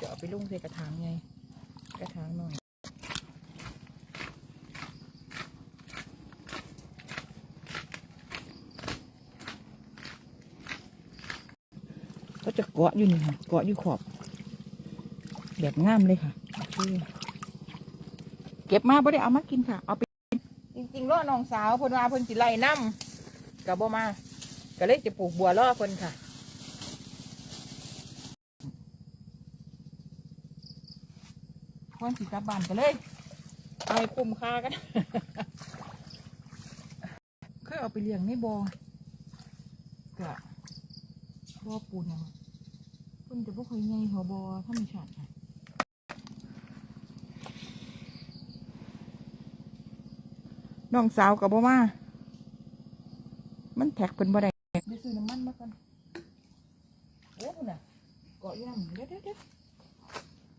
จะเอาไปลงใส่กระถางไง กระถางหน่อย ก็จะเกาะอยู่นี่ค่ะ เกาะอยู่ขอบ แบบงามเลยค่ะ เก็บมาบ่ได้เอามากินค่ะ เอาไป จริงๆล่อน้องสาวพนว่าพนสิไล่น้ำกับบ่มา ก็เลยจะปลูกบัวล่อพนค่ะ ควรสิกลับบ้านกันเลยเอาไปคุ้มค่ากันเคยเอาไปเลี้ยงในบ่อกะบ่อปูนนะเพิ่นจะบ่ค่อยใหญ่หัวบ่อธรรมชาติค่ะน้องสาวกับบ่มา มันแท็กเป็นบ่ได้ไปซื้อน้ำมันมาก่อนโอ้พุ่นน่ะเกาะอยู่นั่นเด็ดเด็ดเด็ด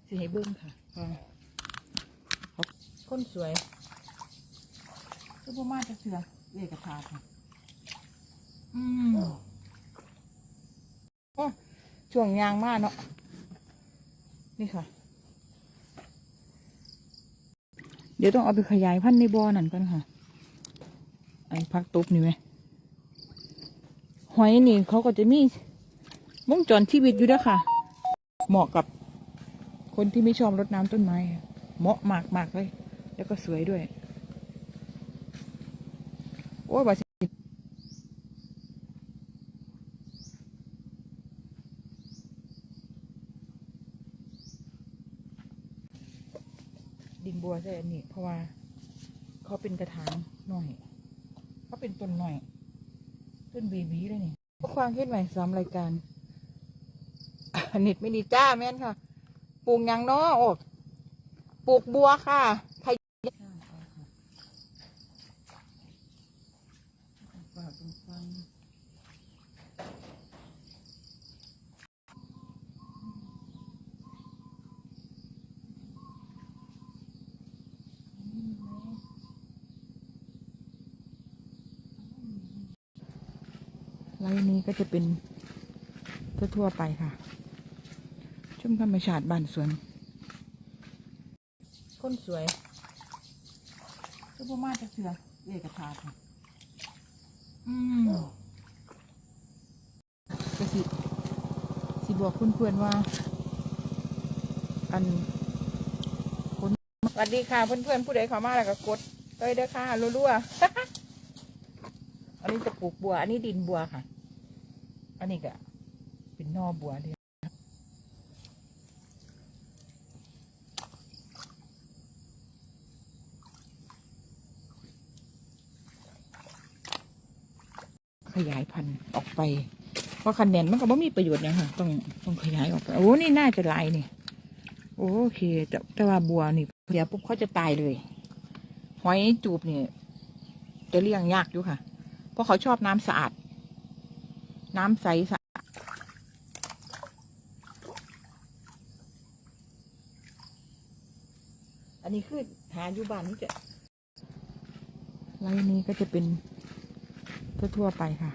สิให้เบิ่งค่ะอ่าเขา คนสวยก็บ่มาจะเสือเอกทาค่ะอืมโอ้ช่วงยางมากเนาะนี่ค่ะ เดี๋ยวต้องเอาไปขยายพันธุ์ในบ่อนั่นก่อนค่ะ ไอ้พักตุบนี่ไหมหอยนี่เขาก็จะมีวงจรชีวิตอยู่ด้วยค่ะ เหมาะกับคนที่ไม่ชอบรดน้ำต้นไม้ค่ะเหมาะมากมากๆเลย แล้วก็สวยด้วย โอ้บาสิดินบัวใช่อันนี้เพราะว่า เขาเป็นกระถางหน่อย เขาเป็นต้นหน่อย ต้นเบบีเลยนี่ความคิดใหม่สามรายการเน็ตไม่ดีจ้าแม่นค่ะ ปลูกยังเนาะโอ้ปลูกบัวค่ะ ไลน์นี้ก็จะเป็นทั่วๆไปค่ะชุ่มธรรมชาติบ้านสวน คนสวยก็พ่อมาจะเสือเอกทาค่ะอืมก็สิสิบอกเพื่อนๆว่า อันคนสวัสดีค่ะเพื่อนๆผู้ใดเข้ามาแล้วก็กดเลยเด้อค่ะรัวๆ อันนี้จะปลูกบัว อันนี้ดินบัวค่ะ อันนี้ก็เป็นนอบัวเลยขยายพันธุ์ออกไปเพราะคะแนนมันก็ไม่มีประโยชน์เนี่ยค่ะ ต้องต้องขยายออกไป โอ้ นี่น่าจะลายนี่ โอเคแต่แต่ว่าบัวนี่เดี๋ยวปุ๊บเขาจะตายเลย หอยจูบเนี่ยจะเลี้ยงยากอยู่ค่ะ ราะเขาชอบน้ำสะอาด น้ำใสสะอาดอันนี้คือหาอยู่บ้านนี่จะไร่นี้ก็จะเป็นทั่วๆไปค่ะ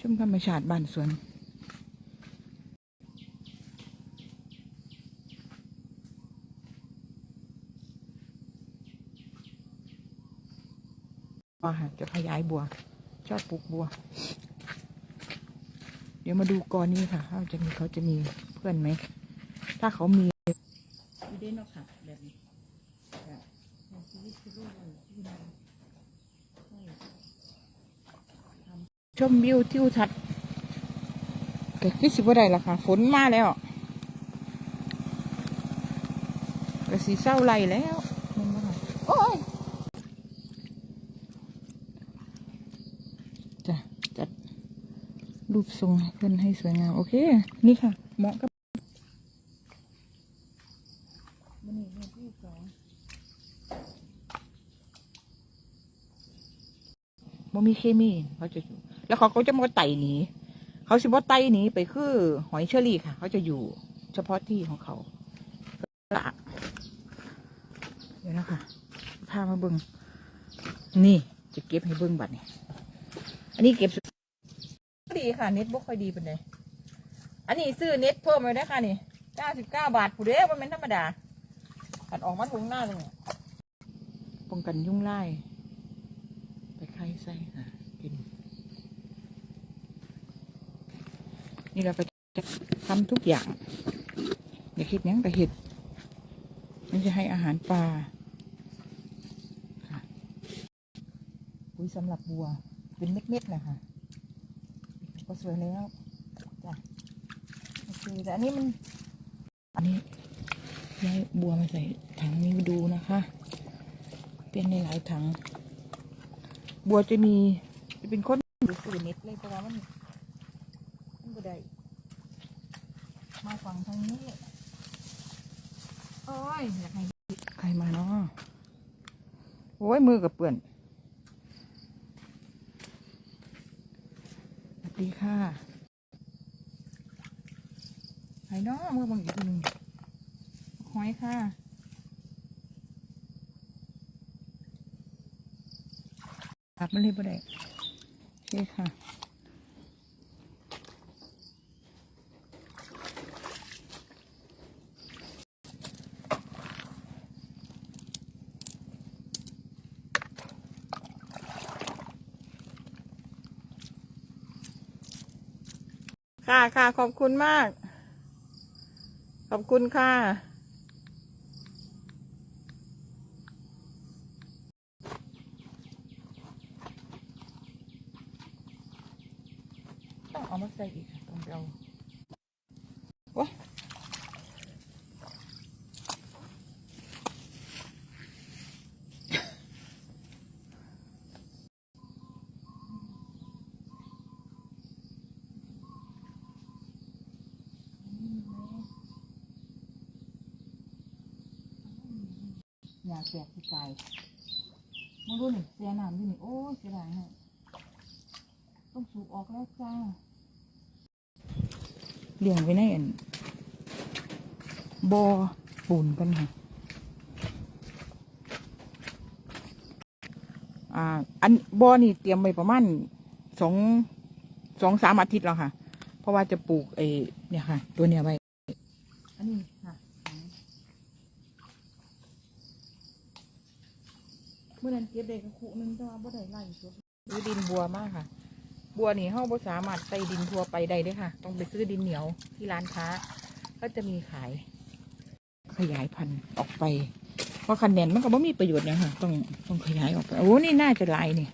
ชุ่มธรรมชาติบ้านสวน ว่าค่ะจะขยายบัว ชอบปลูกบัว เดี๋ยวมาดูกอนี้ค่ะเขาจะมีเขาจะมีเพื่อนไหม ถ้าเขามีอีเดนอค่ะแบบนี้ชมวิวทิวทัศน์แต่คือสิบว่าได้ละค่ะ ฝนมาแล้วกระสีเศร้าไรแล้วมันบ่ค่ะโอ้ย จะจัด รูปทรงเพื่อนให้สวยงาม โอเค นี่ค่ะ เหมาะกับมันนี่ที่สองมันมีเคมีเขาจะอยู่ แล้วเขาก็จะมาไต่หนีเขาสิว่าไต่หนีไปคือหอยเชอรี่ค่ะ เขาจะอยู่ เฉพาะที่ของเขาละเดี๋ยวนะคะพามาเบิงนี่จะเก็บให้เบิงบัดนี่อันนี้เก็บส ดดีค่ะเน็ตบ่ค่อยดีเป็นไงอันนี้ซื้อเน็ตเพิ่มเลยนะคะนี่กเก้าสิบเก้าบาทผู้เด้ว่าเป็นธรรมดาขัดออกมาถุงหน้าเลยเนี่ยป้องกันยุ่งไล่ไปไข่ใส่ค่ะกิน นี่เราไปทำทุกอย่าง อย่าคิดยังแต่เห็ดมันจะให้อาหารปลาค่ะอุ้ยสำหรับบัว เป็นเม็ดๆนะคะ ก็สวยแล้วจ้ะโอเคแต่อันนี้มัน อันนี้ย้ายบัวมาใส่ถังนี้ดูนะคะ เป็นในหลายถัง บัวจะมีจะเป็นคนดูสื่อเน็ตเลยเพราะว่ามันมันก็ได้มาฝั่งทางนี้โอ้ยอยากให้ใครมาเนาะโอ้ยมือกับเปื่อนสวัส ดีค่ะใครเนาะมือบางอีกทีนึงหอยค่ะตัดมันเลยบ่ได้โอเคค่ะ ค่ะค่ะขอบคุณมาก ขอบคุณค่ะ ต้องเอามาใส่อีกต้องเอาโอ้อยาแตกที่ใจมาดูนี่เสียน้ำอยู่นี่โอ้ยเสียดายฮะต้องสูบออกแล้วจ้าเลี้ยงไว้ในอันบอปูนกันค่ะอ่า อันบอนี่เตรียมไว้ประมาณสองสองสามอาทิตย์แล้วค่ะ เพราะว่าจะปลูกไอ้เนี่ยค่ะ ตัวเนี้ยไว้ อันนี้ค่ะ เมื่อนั้นเก็บได้กระคุนึงแต่ว่าบ่ได้ไล่สุดซื้อดินบัวมากค่ะ บัวนี่เฮาบ่สามารถใส่ดินทั่วไปได้เด้ค่ะ ต้องไปซื้อดินเหนียวที่ร้านค้า ก็จะมีขาย ขยายพันธุ์ออกไปเพราะคะแนนมันก็บ่มีประโยชน์นี่ยค่ะต้องต้องขยายออกไปโอ้นี่น่าจะลายนี่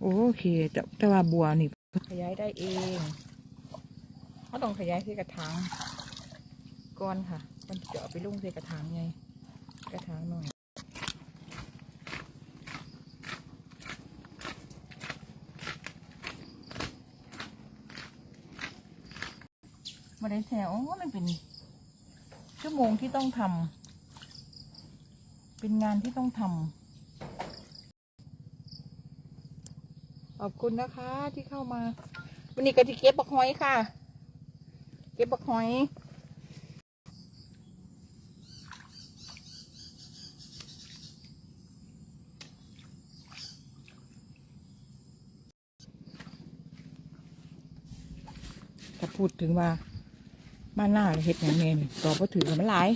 โอเคแต่แต่ว่าบัวนี่ขยายได้เองเขาต้องขยายที่กระถางก่อนค่ะ มันจะเอาไปลุ่งใส่กระถางไง กระถางหน่อย มาได้แถวโอ้มันเป็น ชั่วโมงที่ต้องทำเป็นงานที่ต้องทำขอบคุณนะคะที่เข้ามา วันนี้ก็ที่เก็บบักหอยค่ะ เก็บบักหอยถ้าพูดถึงว่า บ้าหน้าเห็ดอย่างเงี้ยต่อพอถือกันมันหลาย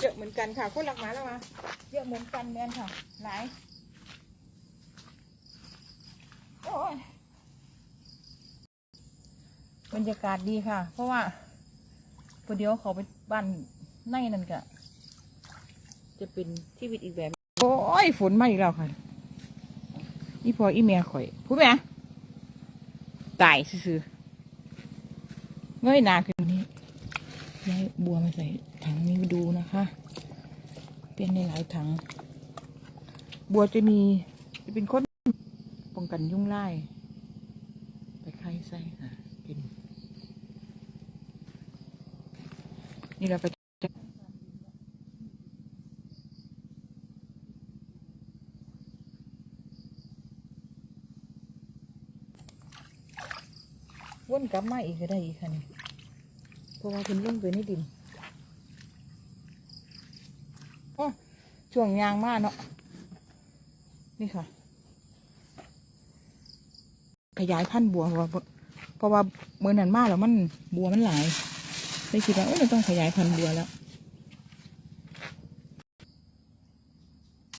เยอะเหมือนกันค่ะคนหลักหมาแล้วมาเยอะเหมือนกันแมนค่ะหลายโอ้ยบรรยากาศดีค่ะ เพราะว่าพอเดียวเขาไปบ้านในนั่นกะจะเป็นชีวิตอีกแบบ โอ้ยฝนมาอีกแล้วค่ะ อีพออีเมียข่อยพูดไหมตายซื่อเงยหนาขึ้น บัวมาใส่ถังนี้ดูนะคะ เป็นในหลายถัง บัวจะมีจะเป็นคนป้องกันยุ่งไล่ไปไข่ใส่ค่ะกินนี่เราไปวนกลับมาอีกก็ได้อีกค่ะนี่ เพราะว่าเป็นลุ่งไปในดินโอ้ช่วงยางมากเนาะนี่ค่ะ ขยายพันธุ์บัวเพราะว่าเพราะว่าเมื่อนั้นมาแล้วมันบัวมันหลายได้คิดว่าโอ้เราต้องขยายพันธุ์บัวแล้ว